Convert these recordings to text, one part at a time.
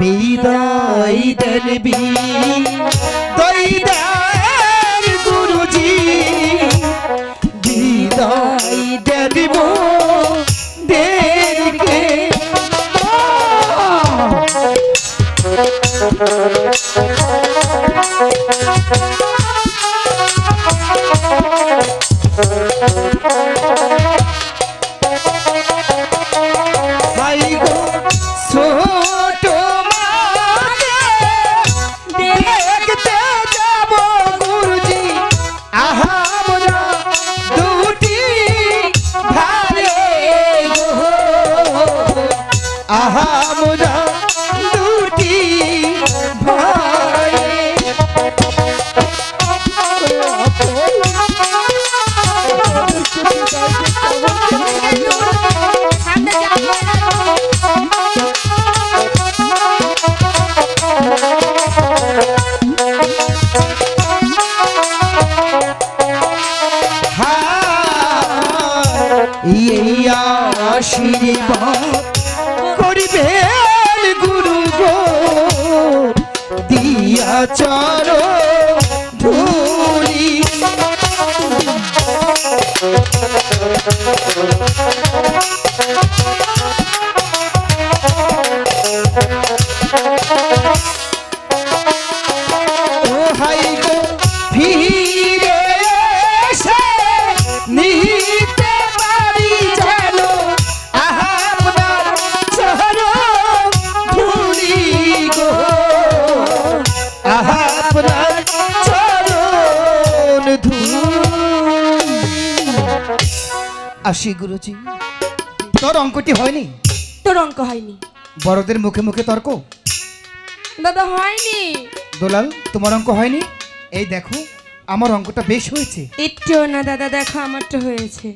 বিদায় দেবি দেন গুরুজি বিদায় দেব দেরকে এই আশীর্বাদ করিবেন গুরু গো। দিয়া চর ধুলি। আসি গুরুজি। তোর অঙ্কটি হয়নি? তোর অঙ্ক হয়নি। বড়দের মুখে মুখে তর্ক? দাদা হয়নি। দোলাল তোমার অঙ্ক হয়নি? এই দেখো আমার অঙ্কটা বেশ হয়েছে। একটু না দাদা দেখো আমারটা হয়েছে।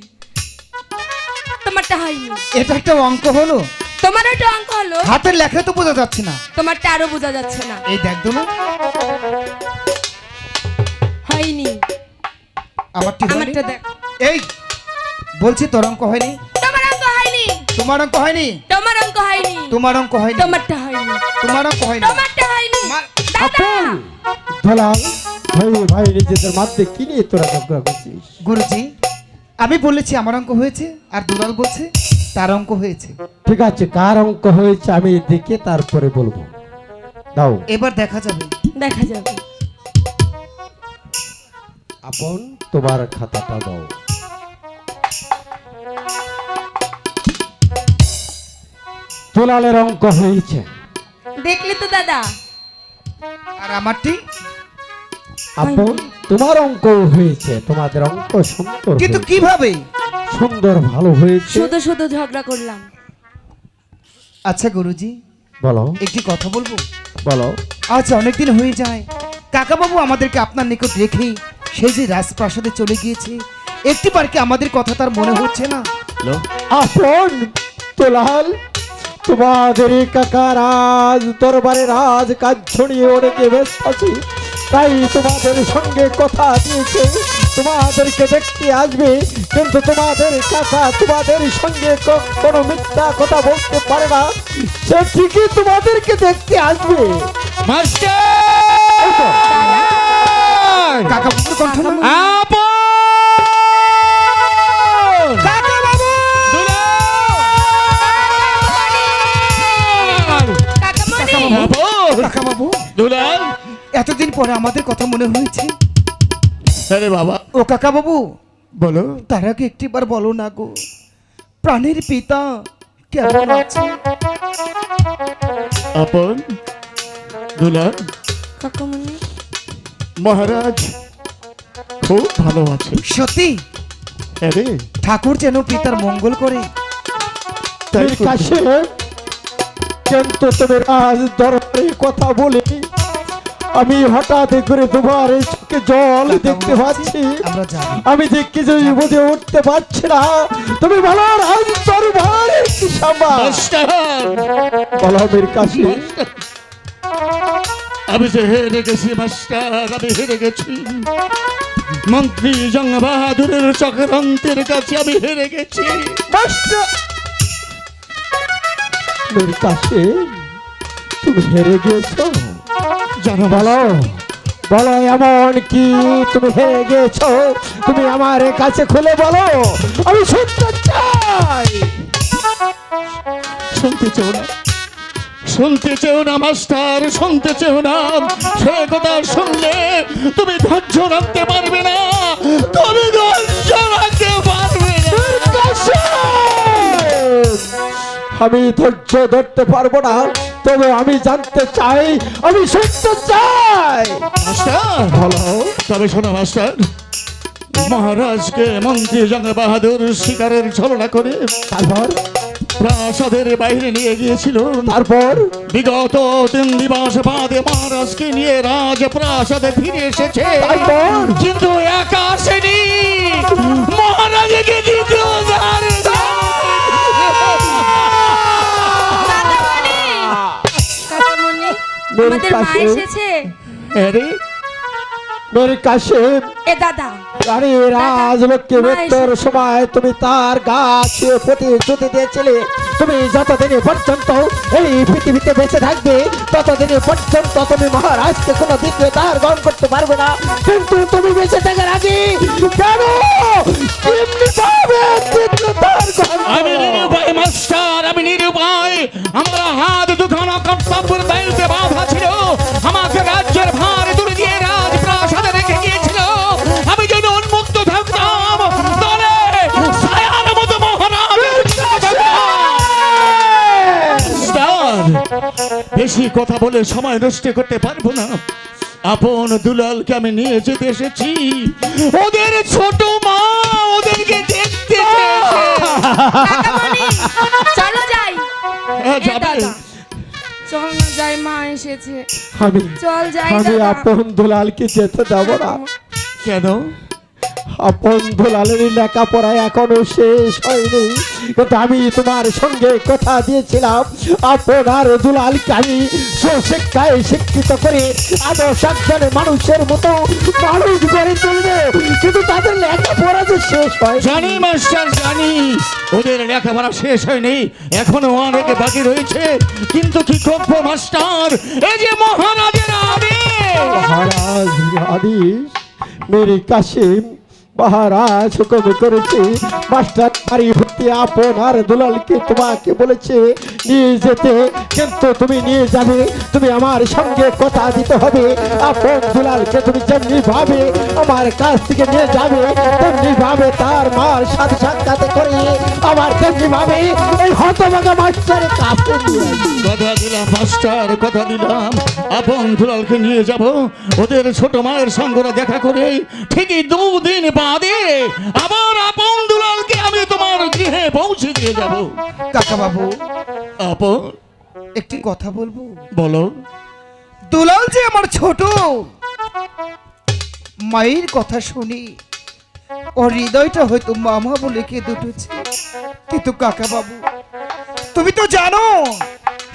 তোমারটা হয়নি। এটা একটা অঙ্ক হলো। তোমার ওটা অঙ্ক হলো? হাতের লেখা তো বোঝা যাচ্ছে না। তোমারটা আরও বোঝা যাচ্ছে না। এই দেখ দোলা হয়নি। আমারটি আমারটা দেখ। এই বলছি তোর অঙ্ক হয়নি? তোমার অঙ্ক হয়নি। তোমার অঙ্ক হয়নি? তোমার অঙ্ক হয়নি। তোমার অঙ্ক হয়নি। তোমারটা হয়নি। তোমার অঙ্ক হয়নি। তোমারটা হয়নি। মা- দাদা! ধলাল ভাই ভাই নিজেদের মাধ্যমে কি নিয়ে তোরা ঝগড়া করছিস? গুরুজি আমি বলেছি আমার অঙ্ক হয়েছে আর দুলাল বলছে তার অঙ্ক হয়েছে। ঠিক আছে কার অঙ্ক হয়েছে আমি দেখে তারপরে বলব। দাও। এবার দেখা যাবে। দেখা যাবে। আপন তোমার খাতাটা দাও। তোলালের অঙ্ক হয়েছে। দেখলে তো দাদা। আর আমারটি? আপন তোমার অঙ্ক হয়েছে তোমাদের অঙ্ক সুন্দর কিন্তু কীভাবে? সুন্দর ভালো হয়েছে। শুধু শুধু ঝগড়া করলাম। আচ্ছা গুরুজি বলো। একটি কথা বলব? বলো। আজ অনেকদিন হয়ে যায়। কাকাবাবু আমাদেরকে আপনার নিকট রেখে সে যে রাজপ্রাসাদে চলে গিয়েছে একটি কি আমাদের কথা তার মনে হচ্ছে না? আপন তোলাল তোমাদের কাকা রাজ দরবারে রাজ কাজ ছড়িয়ে অনেকে ব্যস্ত আছি। তাই তোমাদের সঙ্গে কথা দিয়েছে তোমাদেরকে দেখতে আসবে। কিন্তু তোমাদের কাকা তোমাদের সঙ্গে কোনো মিথ্যা কথা বলতে পারে না। সে ঠিকই তোমাদেরকে দেখতে আসবে। এই তো। এতদিন পরে আমাদের কথা মনে হয়েছে। আরে বাবা। ও কাকা বাবু বলো। তার আগে একটিবার বলো না গো। প্রাণের পিতা কেমন আছে? আপন দুলাল কাকামণি। মহারাজ খুব ভালো আছে সত্যি? আরে ঠাকুর যেন পিতার মঙ্গল করে। তাই কাছে। কিন্তু তুমি রাজ দরবারে কথা বলে আমি হঠাৎ করে তোমার এই চোখে জল দেখতে পাচ্ছি। আমরা জানি। আমি যে কিছুই বুঝে উঠতে পারছি না। তুমি ভালো বলমের কাছে আমি যে হেরে গেছি মাস্টার আমি হেরে গেছি। মন্ত্রী জং বাহাদুরের চক্রান্তের কাছে আমি হেরে গেছি। কাছে তুমি হেরে গিয়েছো? জানো বলো? বলো এমন কি তুমি হেরে গিয়েছো তুমি আমার কাছে খুলে বলো। আমি শুনতে চাই। শুনতে চেও না। শুনতে চেও না, মাস্টার, শুনতে চেও না। সে কথা শুনলে তুমি ধৈর্য রাখতে পারবে না। তুমি ধৈর্য রাখতে পারবে না। আমি ধৈর্য ধরতে পারব না। তবে আমি জানতে চাই আমি শুনতে চাই। বলো। তবে শোনো মাস্টার মহারাজকে মন্ত্রী জঙ্গ বাহাদুর শিকারের ছলনা করে তারপর? প্রাসাদের বাইরে নিয়ে গিয়েছিল। তারপর? বিগত তিন দিবস বাদে মহারাজকে নিয়ে রাজ প্রাসাদে ফিরে এসেছে। কিন্তু একা আসেনি। মহারাজকে আমাদের মা কাছে- এসেছে? আরে মেরে কাছে এ দাদা। আরে রাজলক্ষ্মী মৃত্যুর সময় তুমি তার গাছে প্রতিশ্রুতি দিয়েছিলে। তুমি যতদিন পর্যন্ত এই পৃথিবীতে বেঁচে থাকবে ততদিন পর্যন্ত তুমি মহারাজকে কোনো দিকে তার গ্রহণ করতে পারবে না। কিন্তু তুমি বেঁচে বেশি কথা বলে সময় নষ্ট করতে পারব না। আপন দুলালকে আমি নিয়ে যেতে এসেছি। ওদের ছোট মা ওদেরকে দেখতে চলো যাই। হ্যাঁ, যাবে। চল না যাই মা এসেছে। আমি চল যাই আমি আপন দুলালকে যেতে দেব না। কেন? আপন দুলালের লেখাপড়া এখনও শেষ হয়নি। কিন্তু আমি তোমার সঙ্গে কথা দিয়েছিলাম। আপনার দুলালকে আমি সুশিক্ষায় শিক্ষিত করে আদর্শ একজন মানুষের মতো মানুষ গড়ে তুলবে। কিন্তু তাদের লেখাপড়া যে শেষ হয় জানি মাস্টার জানি। ওদের লেখাপড়া শেষ হয়নি এখনও অনেক বাকি রয়েছে। কিন্তু কি করব মাস্টার? এই যে মহারাজের আদেশ! মহারাজ আদিস মেরে কাশিম। মহারাজ হুকুম করেছে। মাস্টার বাড়ি হতে আপনার দুলালকে তোমাকে বলেছে, নিয়ে যেতে। কিন্তু তুমি নিয়ে যাবে, তুমি আমার সঙ্গে কথা দিতে হবে। আপন দুলালকে তুমি যেমনি ভাবে আমার কাছ থেকে নিয়ে যাবে, তেমনি ভাবে তার মার সাথে সাক্ষাৎ করে আমার তেমনি ভাবে এই হতভাগা মাস্টারের কাছে কথা দিলাম, মাস্টার, কথা দিলাম। আপন দুলালকে নিয়ে যাব। ওদের ছোট মায়ের সঙ্গে দেখা করে ঠিকই দুদিন বাদে আবার আপন দুলালকে গৃহে পৌঁছে দিয়ে যাব। কাকা বাবু আপন একটি কথা বলব? বলো। দুলাল যে আমার ছোট মায়ের কথা শুনি। ওর হৃদয়টা হয়তো মামা বলে কেঁদে উঠেছে কিন্তু কাকা বাবু তুমি তো জানো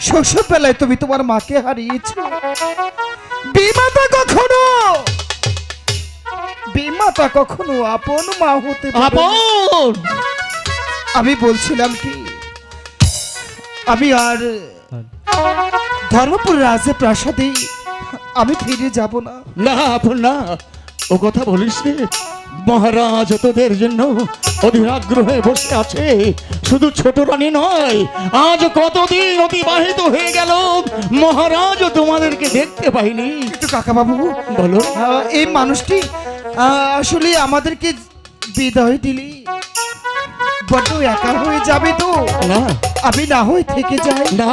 শ্বশুর বেলায় তুমি তোমার মাকে হারিয়েছো। বিমাতা কখনো বিমাতা কখনো আপন মা হতে আপন! আমি বলছিলাম কি আমি আর ধর্মপুর রাজে প্রাসাদে আমি ফিরে যাব না। না আপন না ও কথা বলিস রে। মহারাজ তোদের জন্য অধীর আগ্রহে বসে আছে। শুধু ছোট রানী নয় আজ কতদিন অতিবাহিত হয়ে গেল? মহারাজ তোমাদেরকে দেখতে পাইনি। কিন্তু কাকা বাবু বলো এই মানুষটি আসলে আমাদেরকে বিদায় দিলি। বড্ড একা হয়ে যাবে তো। না। আমি না হয়ে থেকে যাই। না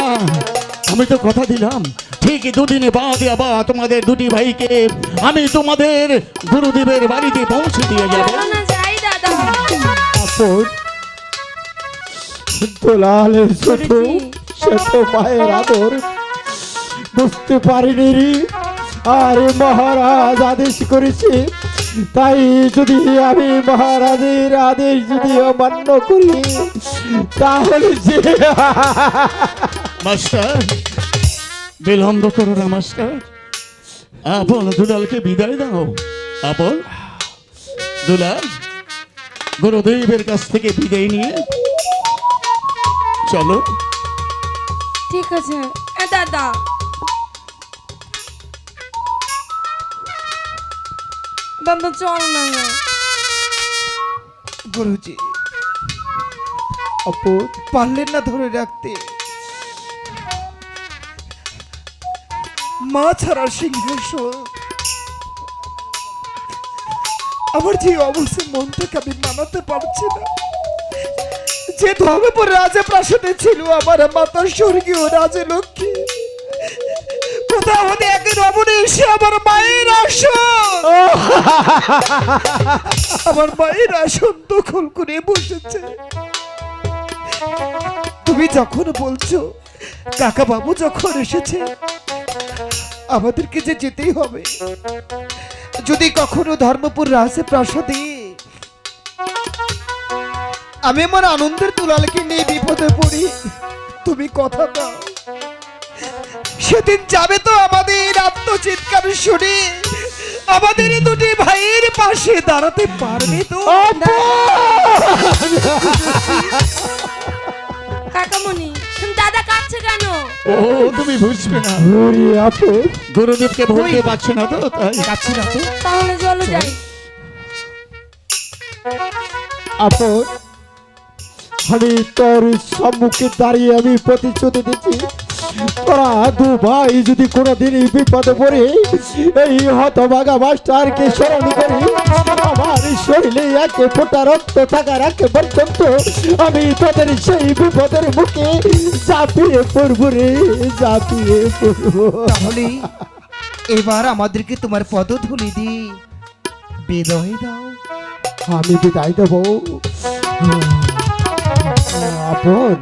আমি তো কথা দিলাম। ঠিক দুদিনে বাদে আবার তোমাদের দুটি ভাইকে। আমি তোমাদের গুরুদেবের বাড়িতে পৌঁছে দিয়ে যাব। না যাই দাদা। আপন দুলালের ছোট তো মায়ের আদর। বুঝতে পারিনি রে। আর মহারাজ আদেশ করেছে। তাই যদি আমি মহারাজের আদেশ যদি অমান্য করি তাহলে যে মাস্টার বিলম্ব করো না মাস্টার। আপন দুলালকে বিদায় দাও। আপন দুলাল গুরুদেবের কাছ থেকে বিদায় নিয়ে চলো। ঠিক আছে। দাদা দাদা, চল না। গুরুজি আপন পারলেন না ধরে রাখতে। মা ছাড়া সিংহাসন। আমার যে অবস্থা মন থেকে আমি মানাতে পারছি না। যে ধর্মপুর রাজা প্রাসাদে ছিল আমার মাতা স্বর্গীয় রাজা রাজলক্ষ্মী। কোথাও হতে এক রমণী এসে আমার মায়ের আসন? আমার মায়ের আসন দখল করে বসেছে। তুমি যখন বলছো কাকা বাবু যখন এসেছে আমাদেরকে যে যেতেই হবে। যদি কখনো ধর্মপুর রাজে প্রাসাদে আমি আমার আনন্দের দুলালকে নিয়ে বিপদে পড়ি তুমি কথা দাও। সেদিন যাবে তো আমাদের আত্মচিৎকার শুনে। আমাদের দুটি ভাইয়ের পাশে দাঁড়াতে পারবে তো? কাকামণি দাদা কাঁদছে কেন? ও তুমি বুঝবে না। ওরে আপন গুরুদেবকে বলতে পারছ না তো তাই। যাচ্ছি না তো। তাহলে চলো যাই। আপন আমি তোর সম্মুখে দাঁড়িয়ে আমি প্রতিশ্রুতি দিচ্ছি। তোরা দু ভাই যদি কোনোদিনই বিপদে পড়ে এই হতভাগা মাস্টারকে স্মরণ করি আমার শরীরে একে ফোটা রক্ত থাকার আগে পর্যন্ত আমি তোদের সেই বিপদের মুখে চাপিয়ে পড়ব রে চাপিয়ে পড়ব। তাহলে এবার আমাদেরকে তোমার পদধূলি দি। বিদয় দাও। আমি বিদায় দেবো। আপন